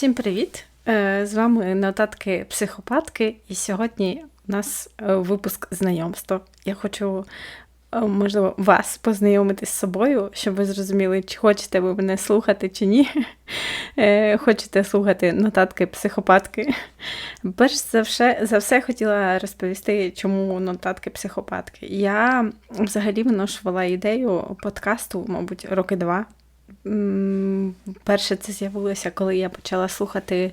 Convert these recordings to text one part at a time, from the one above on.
Всім привіт! Е, З вами нотатки психопатки, і сьогодні у нас е, випуск знайомства. Я хочу, е, можливо, вас познайомити з собою, щоб ви зрозуміли, чи хочете ви мене слухати, чи ні. Хочете слухати нотатки психопатки. Перш за все, за все хотіла розповісти, чому нотатки психопатки. Я взагалі виношувала ідею подкасту, мабуть, роки два. Перше це з'явилося, коли я почала слухати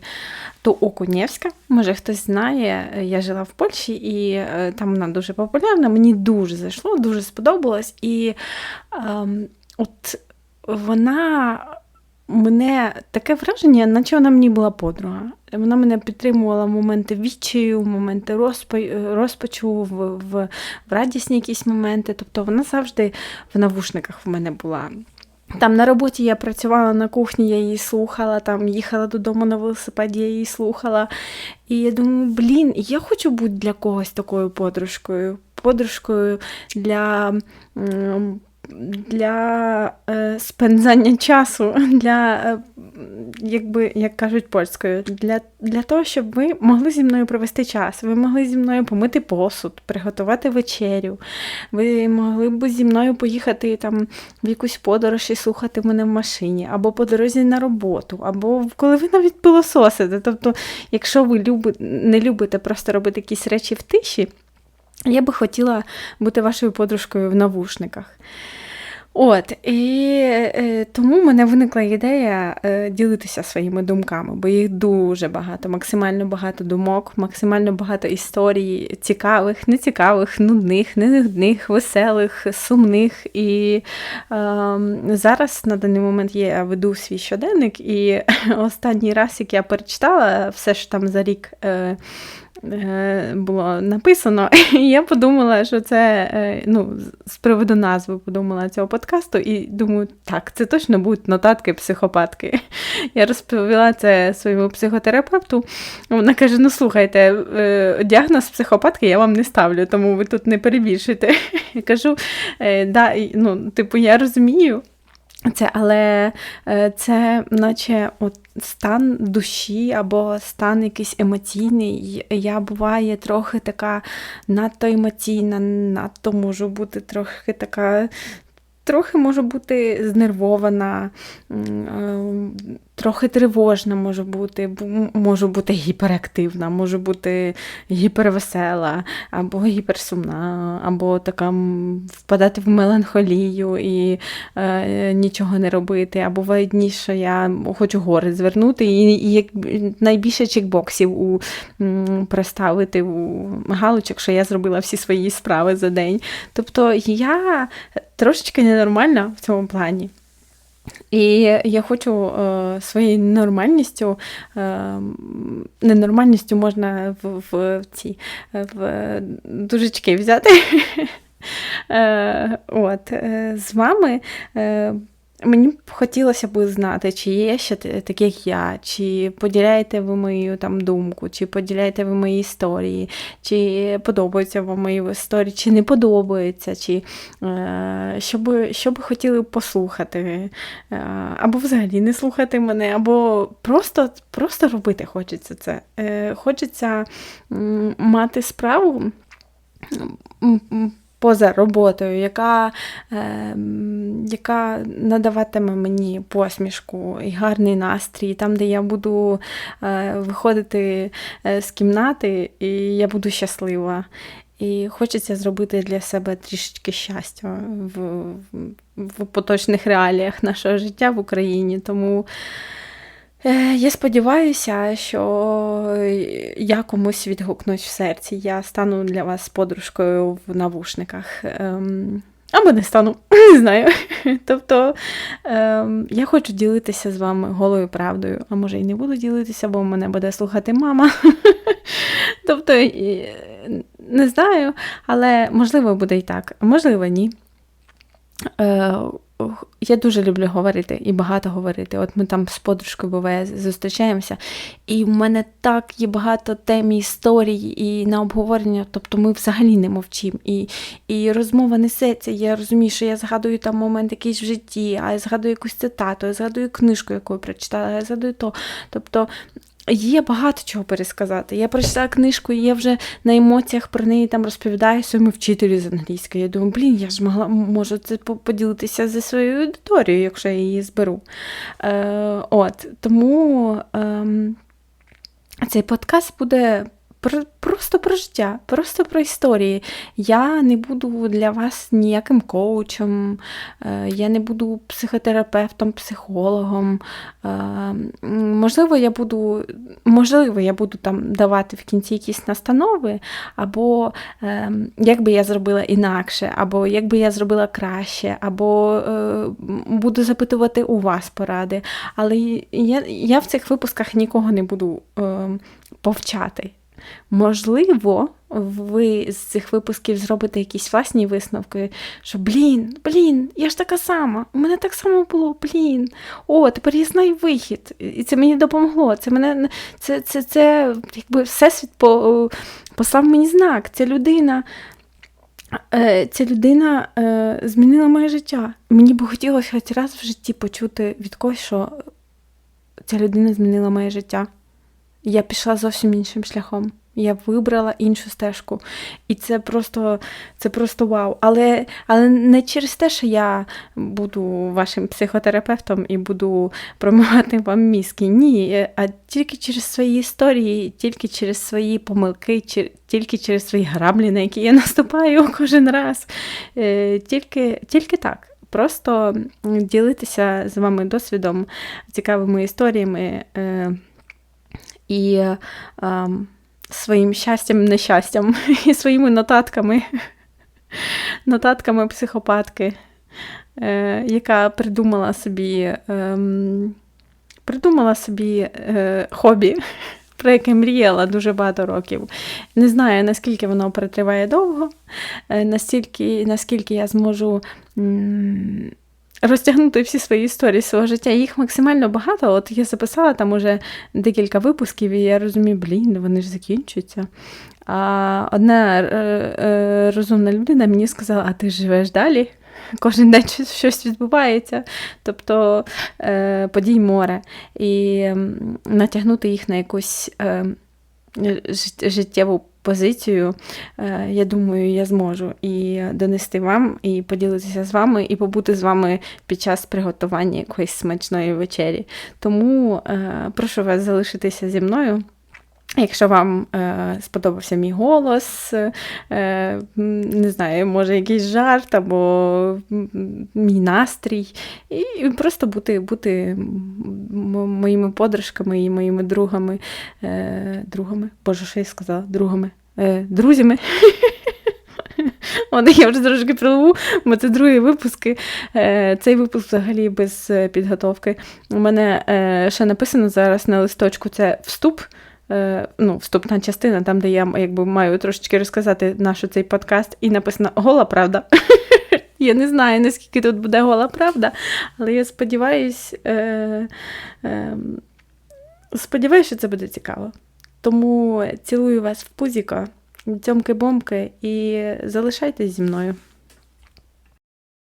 ту Окунєвська. Може, хтось знає, я жила в Польщі, і е, там вона дуже популярна. Мені дуже зайшло, дуже сподобалось. І ем, от вона мене таке враження, наче вона мені була подруга. Вона мене підтримувала в моменти відчаю, моменти розпа- розпачу, в, в, в радісні якісь моменти. Тобто вона завжди в навушниках в мене була. Там на роботі я працювала на кухні, я її слухала, там їхала додому на велосипеді, я її слухала. І я думаю, блін, я хочу бути для когось такою подружкою. Подружкою для, для е, спензання часу, для, е, якби, як кажуть польською, для, для того, щоб ви могли зі мною провести час, ви могли зі мною помити посуд, приготувати вечерю, ви могли б зі мною поїхати там в якусь подорож і слухати мене в машині, або по дорозі на роботу, або коли ви навіть пилососите. Тобто, якщо ви люби, не любите просто робити якісь речі в тиші, я би хотіла бути вашою подружкою в навушниках. От, і е, тому в мене виникла ідея е, ділитися своїми думками, бо їх дуже багато, максимально багато думок, максимально багато історій, цікавих, нецікавих, нудних, не нудних, веселих, сумних. І е, зараз на даний момент я веду свій щоденник, і останній раз, як я перечитала все ж там за рік. Е, було написано, і я подумала, що це е, ну, з приводу назви подумала цього подкасту, і думаю, так, це точно будуть нотатки психопатки. Я розповіла це своєму психотерапевту. Вона каже: ну слухайте, е, діагноз психопатки я вам не ставлю, тому ви тут не перебільшуйте. Я кажу, «Е, да, ну, типу, я розумію. Це, але е, це наче от стан душі або стан якийсь емоційний. Я буває трохи така надто емоційна, надто можу бути трохи така. Трохи можу бути знервована, м, е, трохи тривожна можу бути, можу бути гіперактивна, можу бути гіпервесела, або гіперсумна, або така впадати в меланхолію і е, нічого не робити. А бувають дні, що я хочу гори звернути і як найбільше чекбоксів у, м, проставити у галочок, що я зробила всі свої справи за день. Тобто я трошечки ненормальна в цьому плані. І я хочу е, своєю нормальністю, е, ненормальністю можна в, в ці в дужечки взяти. Е, от, е, з вами. Мені б хотілося б знати, чи є ще т- такі, як я, чи поділяєте ви мою там думку, чи поділяєте ви мої історії, чи подобаються вам мої історії, чи не подобаються, чи е, що, би, хотіли послухати, е, або взагалі не слухати мене, або просто, просто робити хочеться це. Е, хочеться мати справу. Поза роботою, яка, е, яка надаватиме мені посмішку і гарний настрій, там, де я буду е, виходити е, з кімнати, і я буду щаслива. І хочеться зробити для себе трішечки щастя в, в, поточних реаліях нашого життя в Україні. Тому Я сподіваюся, що я комусь відгукнусь в серці. Я стану для вас подружкою в навушниках. Ем, Або не стану, не знаю. Тобто ем, я хочу ділитися з вами голою правдою, а може і не буду ділитися, бо мене буде слухати мама. Тобто, не знаю, але можливо буде і так, можливо, ні. Я дуже люблю говорити і багато говорити. От ми там з подружкою буває зустрічаємося, і в мене так є багато тем історій і на обговорення. Тобто ми взагалі не мовчимо. І і розмова несеться. Я розумію, що я згадую там момент якийсь в житті, а я згадую якусь цитату, я згадую книжку, яку я прочитала, я згадую то. Тобто Є багато чого пересказати. Я прочитала книжку, і я вже на емоціях про неї там розповідаю своєму вчителю з англійської. Я думаю, блін, я ж могла можу це поділитися зі своєю аудиторією, якщо я її зберу. Е, От, Тому е, цей подкаст буде про, просто про життя, просто про історії. Я не буду для вас ніяким коучем, е, я не буду психотерапевтом, психологом. Е, можливо, я буду можливо, я буду там давати в кінці якісь настанови, або е, як би я зробила інакше, або як би я зробила краще, або буду запитувати у вас поради. Але я, я в цих випусках нікого не буду повчати. Можливо, ви з цих випусків зробите якісь власні висновки, що блін, блін, я ж така сама, у мене так само було, блін. О, тепер я знаю вихід. І це мені допомогло. Це мене це, це, це якби всесвіт по, послав мені знак. Ця людина. Е, ця людина е, змінила моє життя. Мені б хотілося хоч раз в житті почути від когось, що ця людина змінила моє життя. Я пішла зовсім іншим шляхом. Я вибрала іншу стежку. І це просто це просто вау. Але але не через те, що я буду вашим психотерапевтом і буду промивати вам мізки. Ні, а тільки через свої історії, тільки через свої помилки, тільки через свої граблі, на які я наступаю кожен раз. Е, тільки, Тільки так. Просто ділитися з вами досвідом, цікавими історіями. І е, своїм щастям, нещастям, і своїми нотатками, нотатками психопатки, е, яка придумала собі е, придумала собі е, хобі, про яке мріяла дуже багато років. Не знаю, наскільки воно протриває довго, е, настільки, наскільки я зможу. Розтягнути всі свої історії свого життя. Їх максимально багато. От я записала там уже декілька випусків, і я розумію, блін, вони ж закінчуються. А одна е, е, розумна людина мені сказала, а ти живеш далі? Кожен день щось відбувається, тобто е, подій море. І натягнути їх на якусь життєву позицію, е, я думаю, я зможу і донести вам, і поділитися з вами, і побути з вами під час приготування якоїсь смачної вечері. Тому е, прошу вас залишитися зі мною. Якщо вам е, сподобався мій голос, е, не знаю, може якийсь жарт або мій настрій, і просто бути бути моїми подружками і моїми другами, е, другами, боже, що я сказала, другами, е, друзями. От я вже трошки приливу, бо це другі випуски. Е, цей випуск взагалі без е, підготовки. У мене е, ще написано зараз на листочку це вступ. Е, ну, вступна частина, там, де я якби маю трошечки розказати наш цей подкаст, і написано Гола правда. Я не знаю, наскільки тут буде гола правда, але я сподіваюся, е, е, сподіваюся, що це буде цікаво. Тому цілую вас в пузіко, цьомки-бомки і залишайтесь зі мною.